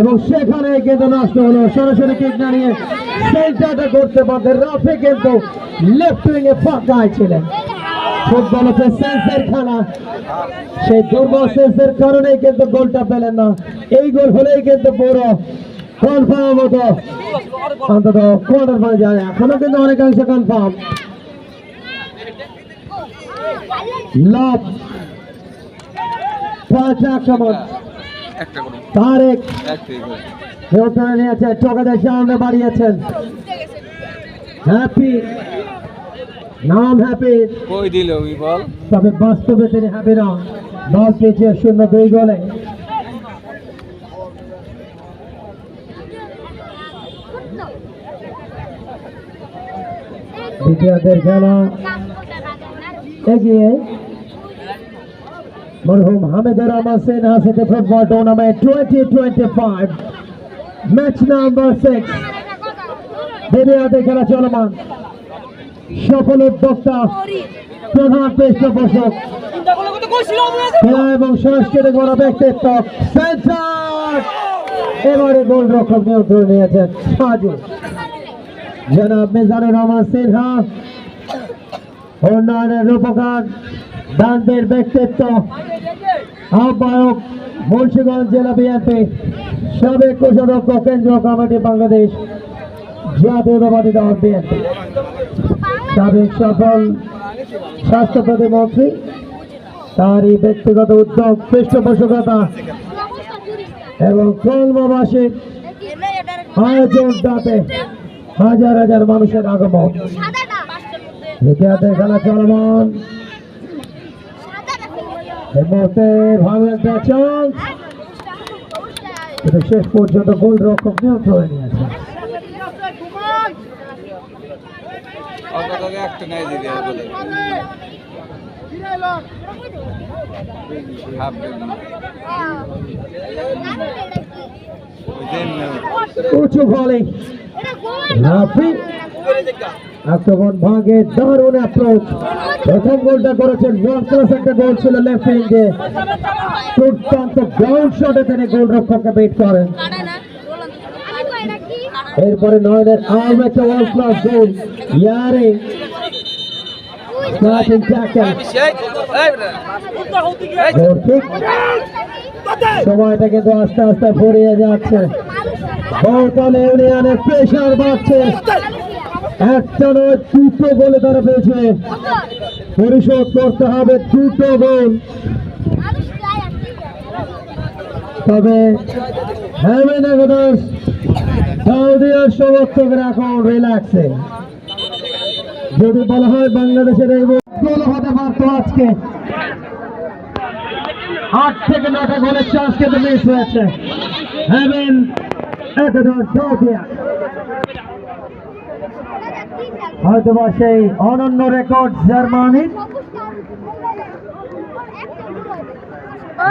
এবং সেখানে কিন্তু নষ্ট হলো। সরাসরি কিক না নিয়ে সেন্টারটা করতে পারতেন রাফি কিন্তু লেফট উইং এ ফাঁকায় ছিলেন। ফুটবল হচ্ছে সেন্সের সেই দুর্বল সেন্সের কারণেই কিন্তু গোলটা পেলেন না। এই গোল হলেই কিন্তু বড় কনফার্ম হতো। অন্তত কোয়ার্টার ফাইনাল যায়। এখনও কিন্তু অনেকাংশ কনফার্ম লাভ। পাঁচ তারেক হেউটনে নিয়েছে চোখেদের সামনে বাড়িয়েছেন। হ্যাপি নাম হ্যাপি কই দিল ওই বল? তবে বাস্তবে তিনি হ্যাপি না। দল পেয়েছে শূন্য দুই গোলে। দ্বিতীয়ার্ধের খেলা। এগিয়ে মরহুম হামিদুর রহমান সেন হাসিতে football tournament twenty twenty five match number six দ্বিতীয়ার্ধের খেলা চলমান। সফল উদ্যোক্তা, প্রধান পৃষ্ঠপোষক। এবং সংস্কৃতি গণ ব্যক্তিত্ব সেন্টার এবারে গোলরক্ষক নিয়ন্ত্রণ নিয়েছেন সাজু। জনাব মিজানুর রহমান সিনহা উন্নয়নের রূপকার, দানবীর ব্যক্তিত্ব আহ্বায়ক মুন্সিগঞ্জ জেলা বিএনপি সাবেক কোষাধ্যক্ষ কেন্দ্রীয় কমিটি বাংলাদেশ জাতীয়তাবাদী দল বিএনপি। সাবেক সফল স্বাস্থ্য প্রতিমন্ত্রী তারই ব্যক্তিগত উদ্যোগ, পৃষ্ঠপোষকতা এবং কলমবাসীর আয়োজনটাতে হাজার হাজার মানুষের আগমন। খেলা চলমান। এই ভালো একটা চান্স কিন্তু শেষ পর্যন্ত গোল রক্ষক নিয়ন্ত্রণে বলে হাফ উঁচু ভলে আক্রমণ ভাগে দারুণ অ্যাপ্রোচ প্রথম গোলটা করেছেন ওয়ান একটা গোল ছিল লেফট উইঙ্গে দুর্দান্ত গ্রাউন্ড শটে তিনি গোলরক্ষককে বেট করেন। এরপরে নয়নের আরও একটা ওয়ান ক্লাস গোল ইয়ারে সময়টা কিন্তু আস্তে আস্তে ফুরিয়ে যাচ্ছে। বহুতল ইউনিয়নের প্রেশার বাড়ছে। একটা নয় দুটো গোলে তারা পেয়েছে। পরিশোধ করতে হবে দুটো গোল। তবে সমর্থকরা এখন রিল্যাক্সে। যদি বলা হয় বাংলাদেশের এই গোল হতে পারতো আজকে। আট থেকে নটা গোলের চান্স কিন্তু মিস হয়েছে। হয়তো বা সেই অনন্য রেকর্ড জার্মানির।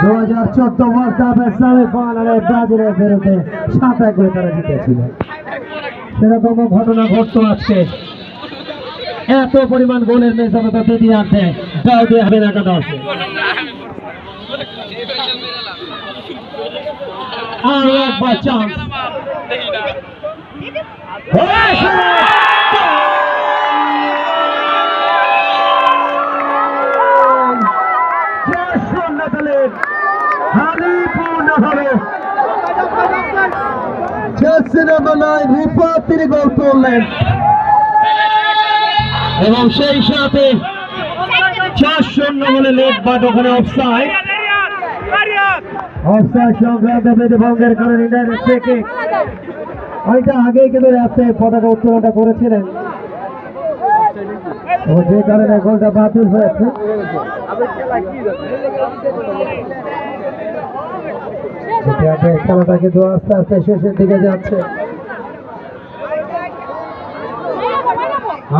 দু হাজার চোদ্দ কাপের সেমিফাইনালে ব্রাজিলের বিরুদ্ধে সাত এক তারা জিতেছিল। সেরকম ঘটনা ঘটতো আজকে। এত পরিমাণ গোলের মেস হবে তো দ্বিতীয়ার্ধে। দাউদি হবেন একাদশ। আরও একবার চান্স জার্সি নাম্বার নয় রূপা তিনি গোল করলেন এবং সেই সাথে চার শূন্য বলে লেট বাট ওখানে অফসাইড অফসাইড সংক্রান্ত ভঙ্গের কারণে থেকে অনেকটা আগেই কিন্তু রাস্তে পতাকা উত্তোলনটা করেছিলেন। যে কারণে গোলটা বাতিল হয়েছে। দ্বিতীয়ার্ধে খেলাটা কিন্তু আস্তে আস্তে শেষের দিকে যাচ্ছে।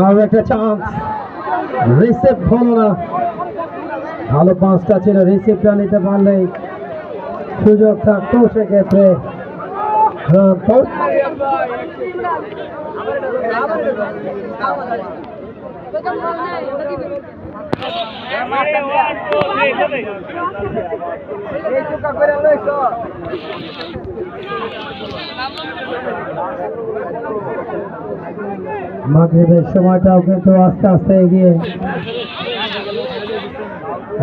আর একটা চান্স রিসিভ হলো না। ভালো পাঁচটা ছিল রিসিভটা নিতে পারলেই সুযোগ থাকতো সেক্ষেত্রে। ভ্রান্ত মাগরিবের সময়টাও কিন্তু আস্তে আস্তে এগিয়ে।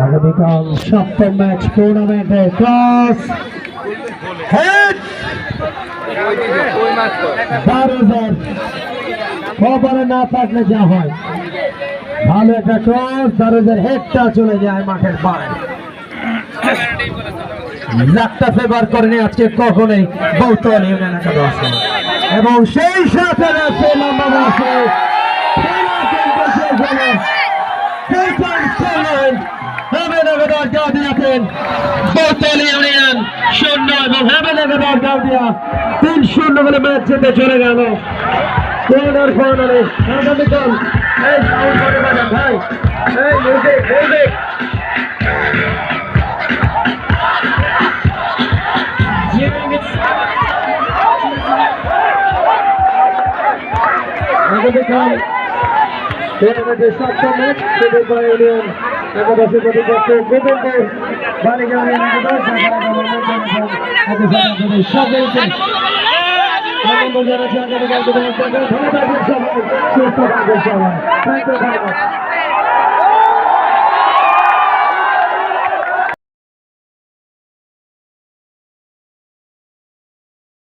আগামীকাল সপ্তম ম্যাচ টুর্নামেন্টে হেড! ওই মাছ খবরে না থাকলে যা হয়। ভালো একটা ক্রস দারোজের হেডটা চলে যায় মাঠের বাইরে লাখটা ফেভার করেনি আজকে কখনোই বৌতল ইউনিয়ন একাদশ। এবং সেই সাথে রয়েছে লম্বা গাউদিয়া তিন, শূন্য বলে ম্যাচ জিতে চলে গেল। আগামীকাল এই সাউন্ড করে বাজান ভাই এই মিউজিক মিউজিক আগামীকাল টুর্নামেন্টের সপ্তম ম্যাচ সিলেট ইউনিয়ন একাদশের প্রতিপক্ষ গোবিন্দপুর বালিকা ইউনিয়ন একাদশ সকলকে আগামীকাল